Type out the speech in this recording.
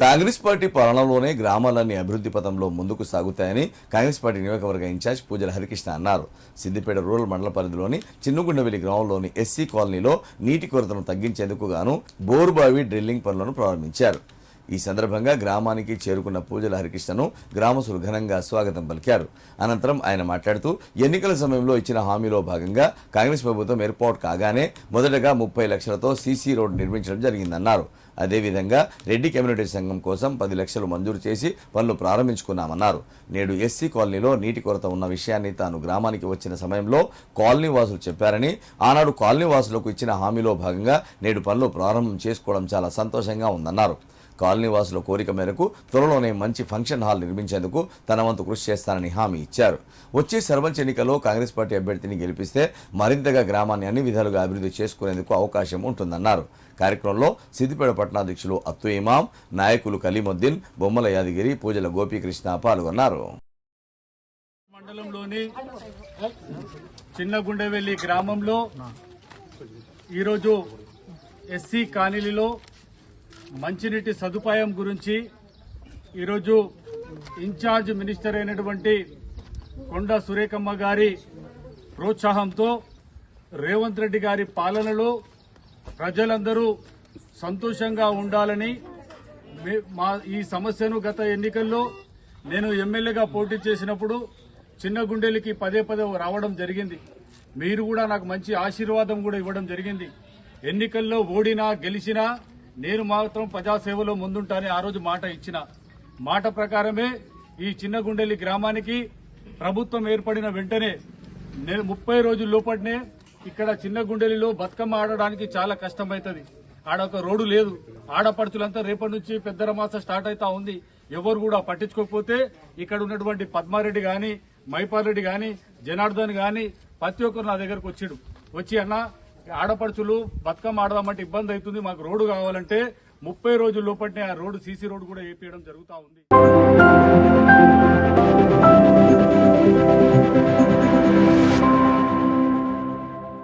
Congress party పాలనలోనే గ్రామాలన్నీ అభివృద్ధి పథంలో ముందుకు సాగుతాయని కాంగ్రెస్ పార్టీ నియోజకవర్గ ఇన్ఛార్జ్ పూజల హరికృష్ణ అన్నారు. సిద్దిపేట రూరల్ మండల పరిధిలోని చిన్నగుండవెల్లి గ్రామంలోని ఎస్సీ కాలనీలో నీటి కొరతను తగ్గించేందుకు గాను బోరుబావి డ్రిల్లింగ్ పనులను ప్రారంభించారు. ఈ సందర్భంగా గ్రామానికి చేరుకున్న పూజల హరికృష్ణను గ్రామస్తులు ఘనంగా స్వాగతం పలికారు. అనంతరం ఆయన మాట్లాడుతూ ఎన్నికల సమయంలో ఇచ్చిన హామీలో భాగంగా కాంగ్రెస్ ప్రభుత్వం ఏర్పాటు కాగానే మొదటగా ముప్పై లక్షలతో సీసీ రోడ్డు నిర్మించడం జరిగిందన్నారు. అదేవిధంగా రెడ్డి కమ్యూనిటీ సంఘం కోసం పది లక్షలు మంజూరు చేసి పనులు ప్రారంభించుకున్నామన్నారు. నేడు ఎస్సీ కాలనీలో నీటి కొరత ఉన్న విషయాన్ని తాను గ్రామానికి వచ్చిన సమయంలో కాలనీ వాసులు చెప్పారని ఆనాడు కాలనీ వాసులకు ఇచ్చిన హామీలో భాగంగా నేడు పనులు ప్రారంభం చేసుకోవడం చాలా సంతోషంగా ఉందన్నారు. కాలనీవాసుల కోరిక మేరకు త్వరలోనే మంచి ఫంక్షన్ హాల్ నిర్మించేందుకు తన వంతు కృషి చేస్తానని హామీ ఇచ్చారు. వచ్చే సర్పంచ్ ఎన్నికల్లో కాంగ్రెస్ పార్టీ అభ్యర్థిని గెలిపిస్తే మరింతగా గ్రామాన్ని అన్ని విధాలుగా అభివృద్ధి చేసుకునేందుకు అవకాశం ఉంటుందన్నారు. కార్యక్రమంలో సిద్దిపేట పట్టణాధ్యక్షులు అత్తు ఇమాం నాయకులు కలీముద్దీన్ బొమ్మల యాదగిరి పూజల గోపీకృష్ణ పాల్గొన్నారు. మండలంలోని చిన్నగుండెవెల్లి గ్రామంలో ఈరోజు ఎస్సీ కానిలిలో మంచినీటి సదుపాయం గురించి ఈరోజు ఇన్ఛార్జ్ మినిస్టర్ అయినటువంటి కొండ సురేఖమ్మ గారి ప్రోత్సాహంతో రేవంత్ రెడ్డి గారి పాలనలో ప్రజలందరూ సంతోషంగా ఉండాలని మే- మా ఈ సమస్యను గత ఎన్నికల్లో నేను ఎమ్మెల్యేగా పోటీ చేసినప్పుడు చిన్న గుండెలకి పదే పదే రావడం జరిగింది. మీరు కూడా నాకు మంచి ఆశీర్వాదం కూడా ఇవ్వడం జరిగింది. ఎన్నికల్లో ఓడినా గెలిచినా నేను మాత్రం ప్రజాసేవలో ముందుంటానని ఆ రోజు మాట ఇచ్చిన మాట ప్రకారమే ఈ చిన్న గుండెలి గ్రామానికి ప్రభుత్వం ఏర్పడిన వెంటనే నేను ముప్పై రోజుల లోపటినే ఇక్కడ చిన్న గుండెలిలో బతుకమ్మ ఆడడానికి చాలా కష్టమవుతుంది ఆడ ఒక రోడ్డు లేదు. ఆడపడుచులంతా రేపటి నుంచి పెద్దర మాస స్టార్ట్ అవుతా ఉంది. ఎవరు కూడా పట్టించుకోకపోతే ఇక్కడ ఉన్నటువంటి పద్మారెడ్డి గాని మైపాల్ రెడ్డి గాని జనార్దన్ గాని ప్రతి ఒక్కరు నా దగ్గరకు వచ్చాడు వచ్చి అన్న ఆడపడుచులు బతుకమ్మ ఆడదామంటే ఇబ్బంది అవుతుంది మాకు రోడ్డు కావాలంటే ముప్పై రోజుల లోపలనే ఆ రోడ్డు సీసీ రోడ్డు కూడా వేపించడం జరుగుతా ఉంది.